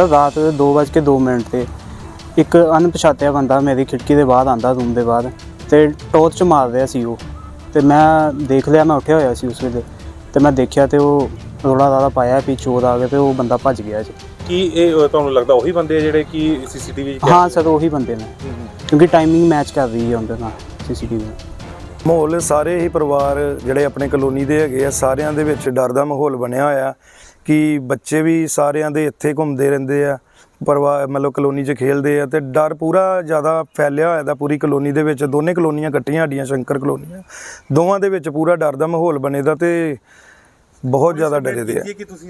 Sir ਰਾਤ ਦੇ 2:02 minute ਤੇ ਇੱਕ ਅਣਪਛਾਤਿਆ ਬੰਦਾ ਮੇਰੀ ਖਿੜਕੀ ਦੇ ਬਾਹਰ ਆਂਦਾ ਰੂਮ ਦੇ ਬਾਹਰ ਤੇ ਟੋਰਚ ਮਾਰ ਰਿਹਾ ਸੀ ਉਹ। ਤੇ ਮੈਂ ਦੇਖ ਲਿਆ ਮੈਂ ਉੱਠਿਆ ਹੋਇਆ ਸੀ ਉਸ ਵੇਲੇ ਤੇ ਮੈਂ ਦੇਖਿਆ ਤੇ ਉਹ ਰੋਲਾ ਰਾਲਾ ਪਾਇਆ ਵੀ ਚੋਰ ਆ ਗਏ ਤੇ ਉਹ ਬੰਦਾ ਭੱਜ ਗਿਆ ਜੀ। ਕੀ ਇਹ ਤੁਹਾਨੂੰ ਲੱਗਦਾ ਉਹੀ ਬੰਦੇ ਆ ਜਿਹੜੇ ਕਿ ਸੀਸੀਟੀਵੀ ਹਾਂ ਸਰ ਉਹੀ ਬੰਦੇ ਨੇ। ਕਿਉਂਕਿ ਟਾਈਮਿੰਗ ਮੈਚ ਕਰ ਰਹੀ ਹੈ ਉਹਦੇ ਨਾਲ ਸੀਸੀਟੀਵੀ ਮਾਹੌਲ ਸਾਰੇ ਹੀ ਪਰਿਵਾਰ ਜਿਹੜੇ ਆਪਣੇ ਕਲੋਨੀ ਦੇ ਹੈਗੇ ਆ ਸਾਰਿਆਂ ਦੇ ਵਿੱਚ ਡਰ ਦਾ ਮਾਹੌਲ ਬਣਿਆ ਹੋਇਆ। ਕਿ ਬੱਚੇ ਵੀ ਸਾਰਿਆਂ ਦੇ ਇੱਥੇ ਘੁੰਮਦੇ ਰਹਿੰਦੇ ਆ ਪਰਿਵਾਰ ਮਤਲਬ ਕਲੋਨੀ 'ਚ ਖੇਲਦੇ ਆ ਤੇ ਡਰ ਪੂਰਾ ਜ਼ਿਆਦਾ ਫੈਲਿਆ ਹੋਇਆ ਦਾ ਪੂਰੀ ਕਲੋਨੀ ਦੇ ਵਿੱਚ ਦੋਨੇ ਕਲੋਨੀਆਂ ਇਕੱਠੀਆਂ ਸਾਡੀਆਂ ਸ਼ੰਕਰ ਕਲੋਨੀਆਂ। ਦੋਵਾਂ ਦੇ ਵਿੱਚ ਪੂਰਾ ਡਰ ਦਾ ਮਾਹੌਲ ਬਣੇ ਦਾ ਤੇ ਬਹੁਤ ਜ਼ਿਆਦਾ ਡਰੇ ਦੇ ਆ।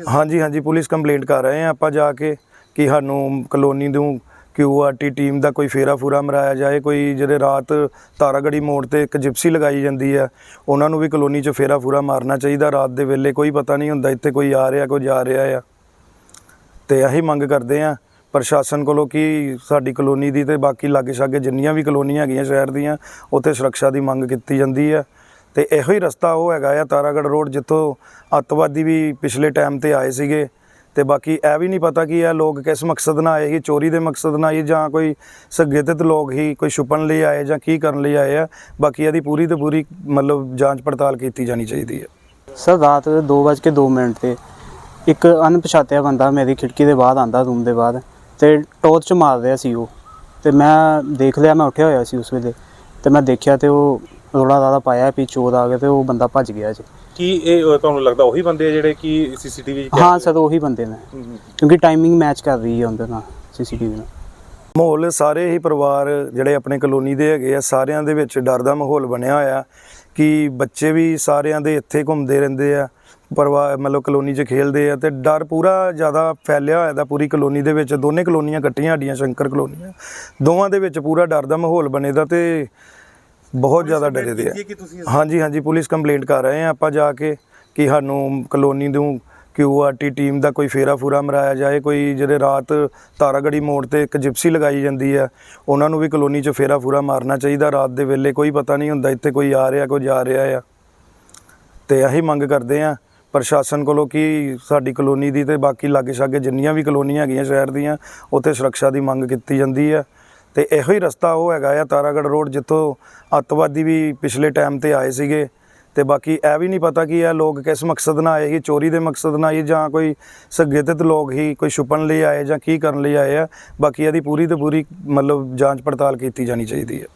ਹਾਂਜੀ ਹਾਂਜੀ ਪੁਲਿਸ ਕੰਪਲੇਂਟ ਕਰ ਰਹੇ ਆ ਆਪਾਂ ਜਾ ਕੇ ਕਿ ਸਾਨੂੰ ਕਲੋਨੀ ਨੂੰ ਕਿ ਕਿਊਆਰਟੀ ਟੀਮ ਦਾ ਕੋਈ ਫੇਰਾ ਫੂਰਾ ਮਰਾਇਆ ਜਾਏ, ਕੋਈ ਜਿਹੜੇ ਰਾਤ ਤਾਰਾਗੜੀ ਮੋੜ ਤੇ ਇੱਕ ਜਿਪਸੀ ਲਗਾਈ ਜਾਂਦੀ ਹੈ, ਉਹਨਾਂ ਨੂੰ ਵੀ ਕਲੋਨੀ 'ਚ ਫੇਰਾ ਫੂਰਾ ਮਾਰਨਾ ਚਾਹੀਦਾ। ਰਾਤ ਦੇ ਵੇਲੇ ਕੋਈ ਪਤਾ ਨਹੀਂ ਹੁੰਦਾ ਇੱਥੇ ਕੋਈ ਆ ਰਿਹਾ, ਕੋਈ ਜਾ ਰਿਹਾ ਆ। ਤੇ ਇਹੀ ਮੰਗ ਕਰਦੇ ਆ ਪ੍ਰਸ਼ਾਸਨ ਕੋਲੋਂ ਕਿ ਸਾਡੀ ਕਲੋਨੀ ਦੀ ਤੇ ਬਾਕੀ ਲਾਗੇ ਛਾਗੇ ਜਿੰਨੀਆਂ ਵੀ ਕਲੋਨੀਆਂ ਹੈਗੀਆਂ ਸ਼ਹਿਰ ਦੀਆਂ, ਉੱਥੇ ਸੁਰੱਖਿਆ ਦੀ ਮੰਗ ਕੀਤੀ ਜਾਂਦੀ ਹੈ। ਤੇ ਇਹੋ ਹੀ ਰਸਤਾ ਉਹ ਹੈਗਾ ਆ ਤਾਰਾਗੜ ਰੋਡ, ਜਿੱਥੋਂ ਅੱਤਵਾਦੀ ਵੀ ਪਿਛਲੇ ਟਾਈਮ ਤੇ ਆਏ ਸੀਗੇ। ਤੇ ਬਾਕੀ ਇਹ ਵੀ ਨਹੀਂ ਪਤਾ ਕਿ ਇਹ ਲੋਕ ਕਿਸ ਮਕਸਦ ਨਾਲ ਆਏ ਸੀ, ਚੋਰੀ ਦੇ ਮਕਸਦ ਨਾਲ ਆਏ ਜਾਂ ਕੋਈ ਸਗੇਤਿਤ ਲੋਕ ਹੀ ਕੋਈ ਛੁਪਣ ਲਈ ਆਏ ਜਾਂ ਕੀ ਕਰਨ ਲਈ ਆਏ ਆ। ਬਾਕੀ ਇਹਦੀ ਪੂਰੀ ਤੇ ਪੂਰੀ ਮਤਲਬ ਜਾਂਚ ਪੜਤਾਲ ਕੀਤੀ ਜਾਣੀ ਚਾਹੀਦੀ ਹੈ। ਸਰ, ਰਾਤ ਦੇ 2:02 ਮਿੰਟ ਤੇ ਇੱਕ ਅਣਪਛਾਤਿਆ ਬੰਦਾ ਮੇਰੀ ਖਿੜਕੀ ਦੇ ਬਾਹਰ ਆਂਦਾ ਰੂਮ ਦੇ ਬਾਹਰ ਤੇ ਟੋਰਚ ਮਾਰ ਰਿਹਾ ਸੀ ਉਹ। ਤੇ ਮੈਂ ਦੇਖ ਲਿਆ, ਮੈਂ ਉੱਠਿਆ ਹੋਇਆ ਸੀ ਉਸ ਵੇਲੇ ਤੇ ਮੈਂ ਦੇਖਿਆ ਤੇ ਉਹ ਰੋਲਾ ਰਾਲਾ ਪਾਇਆ ਵੀ ਚੋਰ ਆ ਗਏ ਤੇ ਉਹ ਬੰਦਾ ਭੱਜ ਗਿਆ ਜੀ। ਕੀ ਇਹ ਤੁਹਾਨੂੰ ਲੱਗਦਾ ਉਹੀ ਬੰਦੇ ਆ ਜਿਹੜੇ ਕਿ ਸੀਸੀਟੀਵੀ ਹਾਂ ਸਰ ਉਹੀ ਬੰਦੇ ਨੇ। ਕਿਉਂਕਿ ਟਾਈਮਿੰਗ ਮੈਚ ਕਰ ਰਹੀ ਹੈ ਉਹਦੇ ਨਾਲ ਸੀਸੀਟੀਵੀ ਨਾਲ। ਮਾਹੌਲ ਸਾਰੇ ਹੀ ਪਰਿਵਾਰ ਜਿਹੜੇ ਆਪਣੇ ਕਲੋਨੀ ਦੇ ਹੈਗੇ ਆ ਸਾਰਿਆਂ ਦੇ ਵਿੱਚ ਡਰ ਦਾ ਮਾਹੌਲ ਬਣਿਆ ਹੋਇਆ ਕਿ ਬੱਚੇ ਵੀ ਸਾਰਿਆਂ ਦੇ ਇੱਥੇ ਘੁੰਮਦੇ ਰਹਿੰਦੇ ਆ ਪਰਿਵਾਰ ਮਤਲਬ ਕਲੋਨੀ 'ਚ ਖੇਲਦੇ ਆ ਤੇ ਡਰ ਪੂਰਾ ਜ਼ਿਆਦਾ ਫੈਲਿਆ ਹੋਇਆ ਦਾ ਪੂਰੀ ਕਲੋਨੀ ਦੇ ਵਿੱਚ ਦੋਨੇ ਕਲੋਨੀਆਂ ਇਕੱਠੀਆਂ ਸਾਡੀਆਂ ਸ਼ੰਕਰ ਕਲੋਨੀਆਂ। ਦੋਵਾਂ ਦੇ ਵਿੱਚ ਪੂਰਾ ਡਰ ਦਾ ਮਾਹੌਲ ਬਣੇ ਦਾ ਤੇ ਬਹੁਤ ਜ਼ਿਆਦਾ ਡਰੇ ਦੇ ਆ। ਕਿ ਤੁਸੀਂ ਹਾਂਜੀ ਹਾਂਜੀ ਪੁਲਿਸ ਕੰਪਲੇਂਟ ਕਰ ਰਹੇ ਆ ਆਪਾਂ ਜਾ ਕੇ ਕਿ ਸਾਨੂੰ ਕਲੋਨੀ ਨੂੰ ਕਿਊਆਰਟੀ ਟੀਮ ਦਾ ਕੋਈ ਫੇਰਾ ਫੂਰਾ ਮਰਾਇਆ ਜਾਏ ਕੋਈ ਜਿਹੜੇ ਰਾਤ ਤਾਰਾਗੜੀ ਮੋੜ ਤੇ ਇੱਕ ਜਿਪਸੀ ਲਗਾਈ ਜਾਂਦੀ ਆ ਉਹਨਾਂ ਨੂੰ ਵੀ ਕਲੋਨੀ 'ਚ ਫੇਰਾ ਫੂਰਾ ਮਾਰਨਾ ਚਾਹੀਦਾ। ਰਾਤ ਦੇ ਵੇਲੇ ਕੋਈ ਪਤਾ ਨਹੀਂ ਹੁੰਦਾ ਇੱਥੇ ਕੋਈ ਆ ਰਿਹਾ ਕੋਈ ਜਾ ਰਿਹਾ ਆ। ਤੇ ਇਹੀ ਮੰਗ ਕਰਦੇ ਆ ਪ੍ਰਸ਼ਾਸਨ ਕੋਲੋਂ ਕਿ ਸਾਡੀ ਕਲੋਨੀ ਦੀ ਤੇ ਬਾਕੀ ਲਾਗੇ ਛਾਗੇ ਜਿੰਨੀਆਂ ਵੀ ਕਲੋਨੀਆਂ ਹੈਗੀਆਂ ਸ਼ਹਿਰ ਦੀਆਂ ਉੱਥੇ ਸੁਰੱਖਿਆ ਦੀ ਮੰਗ ਕੀਤੀ ਜਾਂਦੀ ਆ। ਤੇ ਇਹੋ ਹੀ ਰਸਤਾ ਉਹ ਹੈਗਾ ਆ ਤਾਰਾਗੜ ਰੋਡ, ਜਿੱਥੋਂ ਅੱਤਵਾਦੀ ਵੀ ਪਿਛਲੇ ਟਾਈਮ ਤੇ ਆਏ ਸੀਗੇ। ਤੇ ਬਾਕੀ ਇਹ ਵੀ ਨਹੀਂ ਪਤਾ ਕਿ ਇਹ ਲੋਕ ਕਿਸ ਮਕਸਦ ਨਾਲ ਆਏ ਸੀ, ਚੋਰੀ ਦੇ ਮਕਸਦ ਨਾਲ ਆਏ ਜਾਂ ਕੋਈ ਸਗੇਤਿਤ ਲੋਕ ਹੀ ਕੋਈ ਛੁਪਣ ਲਈ ਆਏ ਜਾਂ ਕੀ ਕਰਨ ਲਈ ਆਏ ਆ। ਬਾਕੀ ਇਹਦੀ ਪੂਰੀ ਤੇ ਪੂਰੀ ਮਤਲਬ ਜਾਂਚ ਪੜਤਾਲ ਕੀਤੀ ਜਾਣੀ ਚਾਹੀਦੀ ਹੈ।